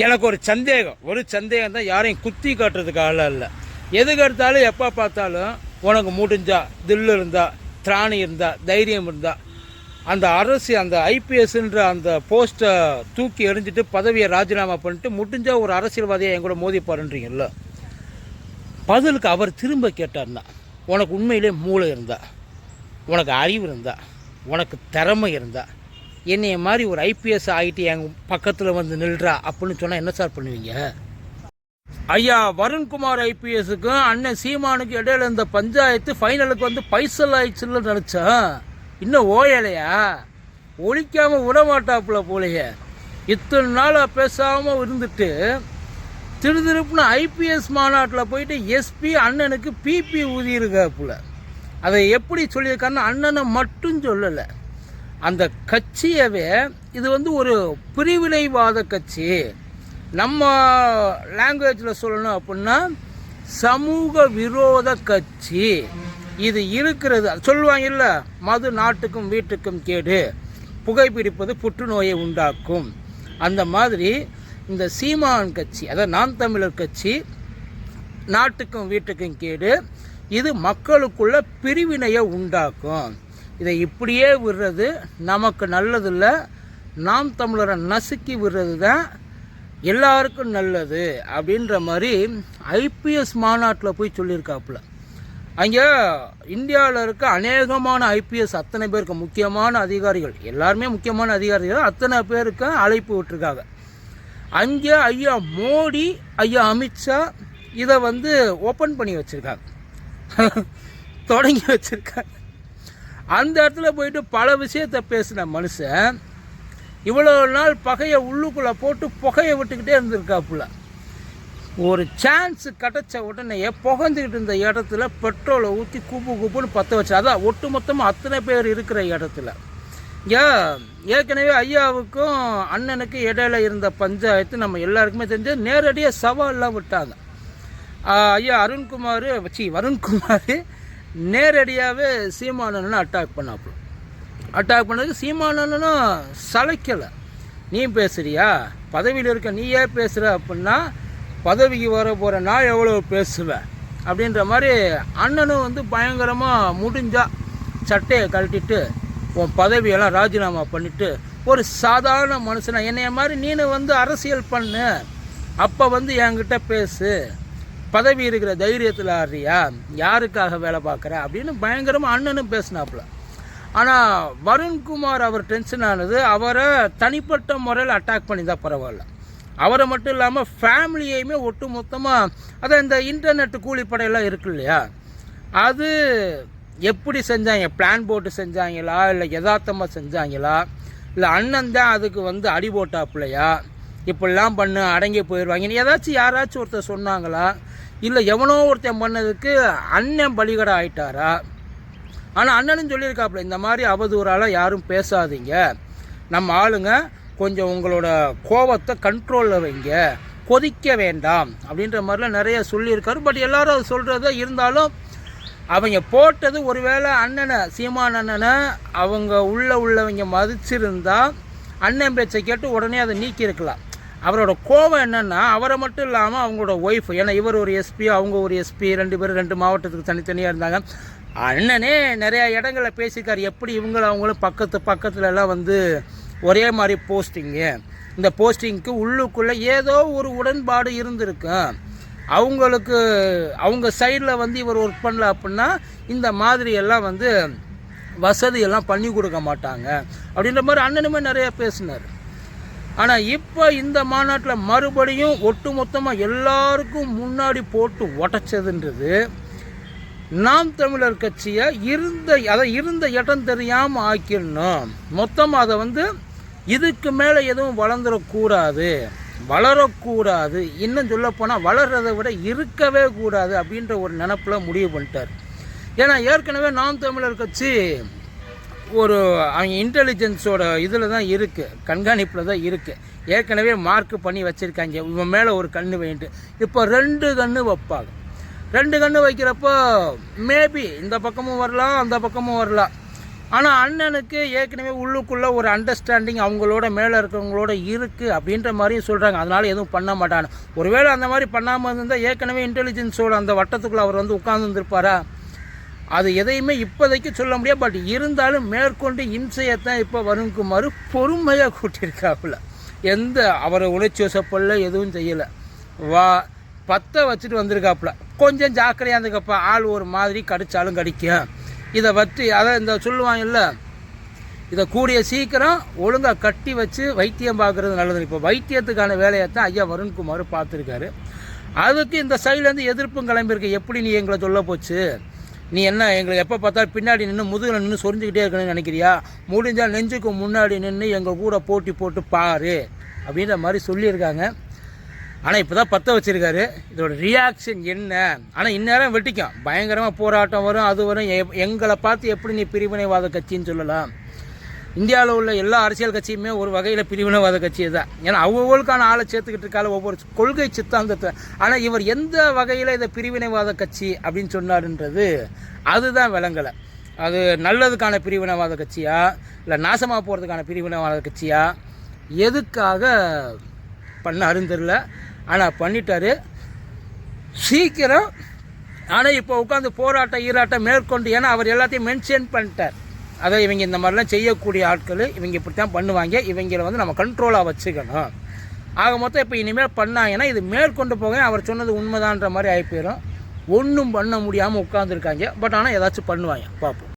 எனக்கு ஒரு சந்தேகம். ஒரு சந்தேகம் தான் யாரையும் குத்தி காட்டுறதுக்கு ஆளாக இல்லை எதுக்கு எடுத்தாலும் எப்போ பார்த்தாலும் உனக்கு முடிஞ்சா தில்லு இருந்தா திராணி இருந்தா தைரியம் இருந்தா அந்த அரசு அந்த ஐபிஎஸ்ன்ற அந்த போஸ்ட்டை தூக்கி எறிஞ்சிட்டு பதவியை ராஜினாமா பண்ணிட்டு முடிஞ்சால் ஒரு அரசியல்வாதியை என் கூட மோதிப்பாருன்றீங்கல்ல? பதிலுக்கு அவர் திரும்ப கேட்டார்னா உனக்கு உண்மையிலே மூளை இருந்தா உனக்கு அறிவு இருந்தா உனக்கு திறமை இருந்தால் என்னைய மாதிரி ஒரு ஐபிஎஸ் ஆகிட்டு என் பக்கத்தில் வந்து நில்றா அப்படின்னு சொன்னால் என்ன சார் பண்ணுவீங்க? ஐயா வருண்குமார் ஐபிஎஸுக்கும் அண்ணன் சீமானுக்கும் இடையில இந்த பஞ்சாயத்து ஃபைனலுக்கு வந்து பைசல் ஆயிடுச்சுன்னு நினச்சேன் இன்னும் ஓயலையா? ஒழிக்காமல் விடமாட்டாப்புல போலையே. இத்தனை நாளாக பேசாமல் இருந்துட்டு திருதிருப்புன்னு ஐபிஎஸ் மாநாட்டில் போயிட்டு எஸ்பி அண்ணனுக்கு பிபி ஊதியிருக்காப்புல. அதை எப்படி சொல்லியிருக்காருன்னு அண்ணனை மட்டும் சொல்லலை. அந்த கட்சியவே இது வந்து ஒரு பிரிவினைவாத கட்சி. நம்ம லாங்குவேஜில் சொல்லணும் அப்படின்னா சமூக விரோத கட்சி. இது இருக்கிறது சொல்லுவாங்கல்ல மது நாட்டுக்கும் வீட்டுக்கும் கேடு. புகைப்பிடிப்பது புற்றுநோயை உண்டாக்கும். அந்த மாதிரி இந்த சீமான் கட்சி அதாவது நாம் தமிழர் கட்சி நாட்டுக்கும் வீட்டுக்கும் கேடு. இது மக்களுக்குள்ள பிரிவினையை உண்டாக்கும். இதை இப்படியே விடுறது நமக்கு நல்லதில்ல. நாம் தமிழரை நசுக்கி விடுறது தான் எல்லாருக்கும் நல்லது அப்படின்ற மாதிரி ஐபிஎஸ் மாநாட்டில் போய் சொல்லியிருக்காப்புல. அங்கே இந்தியாவில் இருக்க அநேகமான ஐபிஎஸ் அத்தனை பேருக்கு முக்கியமான அதிகாரிகள் எல்லாருமே முக்கியமான அதிகாரிகள் அத்தனை பேருக்கு அழைப்பு விட்டுருக்காங்க. அங்கே ஐயா மோடி ஐயா அமித்ஷா இதை வந்து ஓப்பன் பண்ணி வச்சுருக்காங்க. தொடங்கி வச்சுருக்காங்க. அந்த இடத்துல போயிட்டு பல விஷயத்தை பேசின மனுஷன் இவ்வளோ நாள் பகையை உள்ளுக்குள்ளே போட்டு புகையை விட்டுக்கிட்டே இருந்திருக்காப்புல. ஒரு சான்ஸ் கிடச்ச உடனே புகஞ்சிக்கிட்டு இருந்த இடத்துல பெட்ரோலை ஊற்றி குப்பு குப்புன்னு பற்ற வச்சு அதான் ஒட்டு மொத்தமாக அத்தனை பேர் இருக்கிற இடத்துல. ஏ ஏற்கனவே ஐயாவுக்கும் அண்ணனுக்கு இடையில இருந்த பஞ்சாயத்து நம்ம எல்லாருக்குமே தெரிஞ்சு நேரடியாக சவால்லாம் விட்டாங்க. ஐயா அருண்குமார் சி வருண்குமார் நேரடியாகவே சீமானனை அட்டாக் பண்ணாப்புல. அட்டாக் பண்ணதுக்கு சீமானனும் சளைக்கலை. நீ பேசுறியா? பதவியில் இருக்க நீயே பேசுகிற அப்படின்னா பதவிக்கு வர போகிற நான் எவ்வளோ பேசுவேன்? அப்படின்ற மாதிரி அண்ணனும் வந்து பயங்கரமாக முடிஞ்சா சட்டையை கழட்டிட்டு உன் பதவியெல்லாம் ராஜினாமா பண்ணிவிட்டு ஒரு சாதாரண மனுஷனை என்னைய மாதிரி நீனு வந்து அரசியல் பண்ணு. அப்போ வந்து என்கிட்ட பேசு. பதவி இருக்கிற தைரியத்தில் ஆடுறியா? யாருக்காக வேலை பார்க்குற? அப்படின்னு பயங்கரமாக அண்ணனும் பேசினாப்புல. ஆனால் வருண்குமார் அவர் டென்ஷன் ஆனது அவரை தனிப்பட்ட முறையில் அட்டாக் பண்ணி தான் பரவாயில்ல. அவரை மட்டும் இல்லாமல் ஃபேமிலியையுமே ஒட்டு மொத்தமாக அதான் இந்த இன்டர்நெட் கூலிப்படையெல்லாம் இருக்கு இல்லையா? அது எப்படி செஞ்சாங்க? பிளான் போட்டு செஞ்சாங்களா? இல்லை யதார்த்தமாக செஞ்சாங்களா? இல்லை அண்ணன் தான் அதுக்கு வந்து அடி போட்டாப்புலையா? இப்படிலாம் பண்ணு அடங்கி போயிடுவாங்க ஏதாச்சும் யாராச்சும் ஒருத்தர் சொன்னாங்களா? இல்லை எவனோ ஒருத்தன் பண்ணதுக்கு அண்ணன் பலிகடை ஆயிட்டாரா? ஆனால் அண்ணனும் சொல்லியிருக்காப்புல இந்த மாதிரி அவதூறால் யாரும் பேசாதீங்க. நம்ம ஆளுங்க கொஞ்சம் உங்களோட கோபத்தை கண்ட்ரோலில் வைங்க. கொதிக்க வேண்டாம் அப்படின்ற மாதிரிலாம் நிறைய சொல்லியிருக்காரு. பட் எல்லாரும் அது சொல்கிறது இருந்தாலும் அவங்க போட்டது ஒருவேளை அண்ணனை சீமான் அண்ணனை அவங்க உள்ள உள்ளவங்க மதிச்சிருந்தா அண்ணன் பேச்சை கேட்டு உடனே அதை நீக்கியிருக்கலாம். அவரோட கோவம் என்னென்னா அவரை மட்டும் இல்லாமல் அவங்களோட ஒய்ஃப் ஏன்னா இவர் ஒரு எஸ்பி அவங்க ஒரு எஸ்பி ரெண்டு பேரும் ரெண்டு மாவட்டத்துக்கு தனித்தனியாக இருந்தாங்க. அண்ணனே நிறையா இடங்களை பேசியிருக்கார். எப்படி இவங்களும் அவங்களும் பக்கத்து பக்கத்துல எல்லாம் வந்து ஒரே மாதிரி போஸ்டிங்கு இந்த போஸ்டிங்க்கு உள்ளுக்குள்ளே ஏதோ ஒரு உடன்பாடு இருந்திருக்கும் அவங்களுக்கு அவங்க சைடில் வந்து இவர் ஒர்க் பண்ணல அப்படின்னா இந்த மாதிரி எல்லாம் வந்து வசதியெல்லாம் பண்ணி கொடுக்க மாட்டாங்க. அப்படின்ற மாதிரி அண்ணனுமே நிறையா பேசினார். ஆனால் இப்போ இந்த மாநாட்டில் மறுபடியும் ஒட்டு மொத்தமாக எல்லாருக்கும் முன்னாடி போட்டு உடச்சதுன்றது நாம் தமிழர் கட்சியை இருந்த அதை இருந்த இடம் தெரியாமல் ஆக்கிடணும். மொத்தமாக அதை வந்து இதுக்கு மேலே எதுவும் வளர்ந்துடக்கூடாது வளரக்கூடாது. இன்னும் சொல்லப்போனால் வளர்றதை விட இருக்கவே கூடாது அப்படின்ற ஒரு நினப்பில் முடிவு பண்ணிட்டார். ஏன்னா ஏற்கனவே நாம் தமிழர் கட்சி ஒரு அவங்க இன்டெலிஜென்ஸோட இதில் தான் இருக்குது கண்காணிப்பில் தான் இருக்குது ஏற்கனவே மார்க் பண்ணி வச்சுருக்காங்க. இவன் மேலே ஒரு கன்று வைன்ட்டு இப்போ ரெண்டு கன்று வைப்பாங்க. ரெண்டு கன்று வைக்கிறப்போ மேபி இந்த பக்கமும் வரலாம் அந்த பக்கமும் வரலாம். ஆனால் அண்ணனுக்கு ஏற்கனவே உள்ளுக்குள்ளே ஒரு அண்டர்ஸ்டாண்டிங் அவங்களோட மேலே இருக்கிறவங்களோட இருக்குது அப்படின்ற மாதிரியும் சொல்கிறாங்க அதனால் எதுவும் பண்ண மாட்டான்னு ஒருவேளை அந்த மாதிரி பண்ணாமல் இருந்தால் ஏற்கனவே இன்டெலிஜென்ஸோட அந்த வட்டத்துக்குள்ளே அவர் வந்து உட்கார்ந்துருப்பாரா அது எதையுமே இப்போதைக்கு சொல்ல முடியாது பட் இருந்தாலும் மேற்கொண்டு இம்சையத்தான் இப்போ வருண்குமார் பொறுமையாக கூட்டியிருக்காப்புல. எந்த அவரை உணர்ச்சி வசப்பல்ல எதுவும் செய்யலை. வா பற்ற வச்சுட்டு வந்திருக்காப்புல. கொஞ்சம் ஜாக்கிரதையாக இருந்துக்கப்பா ஆள் ஒரு மாதிரி கடிச்சாலும் கடிக்கும். இதை வச்சு அதை இந்த சொல்லுவாங்கல்ல இதை கூடிய சீக்கிரம் ஒழுங்காக கட்டி வச்சு வைத்தியம் பார்க்குறது நல்லது. இப்போ வைத்தியத்துக்கான வேலையை தான் ஐயா வருண்குமார் பார்த்துருக்காரு. அதுக்கு இந்த சைட்லேருந்து எதிர்ப்பும் கிளம்பியிருக்கு. எப்படி நீ எங்களை சொல்ல போச்சு? நீ என்ன எங்களுக்கு எப்போ பார்த்தாலும் பின்னாடி நின்று முதுகில் நின்று சொரிஞ்சுக்கிட்டே இருக்கணும்னு நினைக்கிறியா? முடிஞ்சால் நெஞ்சுக்கு முன்னாடி நின்று எங்கள் கூட போட்டி போட்டு பாரு. அப்படின்ற மாதிரி சொல்லியிருக்காங்க. ஆனால் இப்போ தான் பற்ற வச்சுருக்காரு. இதோட ரியாக்ஷன் என்ன? ஆனால் இந்நேரம் வெட்டிக்கும். பயங்கரமாக போராட்டம் வரும் அது வரும். எ- எங்களை பார்த்து எப்படி நீ பிரிவினைவாத கட்சின்னு சொல்லலாம். இந்தியாவில் உள்ள எல்லா அரசியல் கட்சியுமே ஒரு வகையில் பிரிவினைவாத கட்சி தான். ஏன்னா அவ்வளவுக்கான ஆளை சேர்த்துக்கிட்டு இருக்கால ஒவ்வொரு கொள்கை சித்தாந்தத்தை. ஆனால் இவர் எந்த வகையில் இதை பிரிவினைவாத கட்சி அப்படின்னு சொன்னாருன்றது அதுதான் விளங்கலை. அது நல்லதுக்கான பிரிவினைவாத கட்சியா? இல்லை நாசமாக போகிறதுக்கான பிரிவினைவாத கட்சியா? எதுக்காக பண்ணாருன்னு தெரில ஆனால் பண்ணிட்டாரு. சீக்கிரம் ஆனால் இப்போ உட்காந்து போராட்டம் ஈராட்டம் மேற்கொண்டு ஏன்னா அவர் எல்லாத்தையும் மென்ஷன் பண்ணிட்டார். அதை இவங்க இந்த மாதிரிலாம் செய்யக்கூடிய ஆட்கள் இவங்க இப்படி தான் பண்ணுவாங்க. இவங்களை வந்து நம்ம கண்ட்ரோலாக வச்சுக்கணும். ஆக மொத்தம் இப்போ இனிமேல் பண்ணாங்கன்னா இது மேற்கொண்டு போக அவர் சொன்னது உண்மைதான்ற மாதிரி ஆகி போயிடும் ஒன்றும் பண்ண முடியாமல் உட்காந்துருக்காங்க பட் ஆனால் ஏதாச்சும் பண்ணுவாங்க. பார்ப்போம்.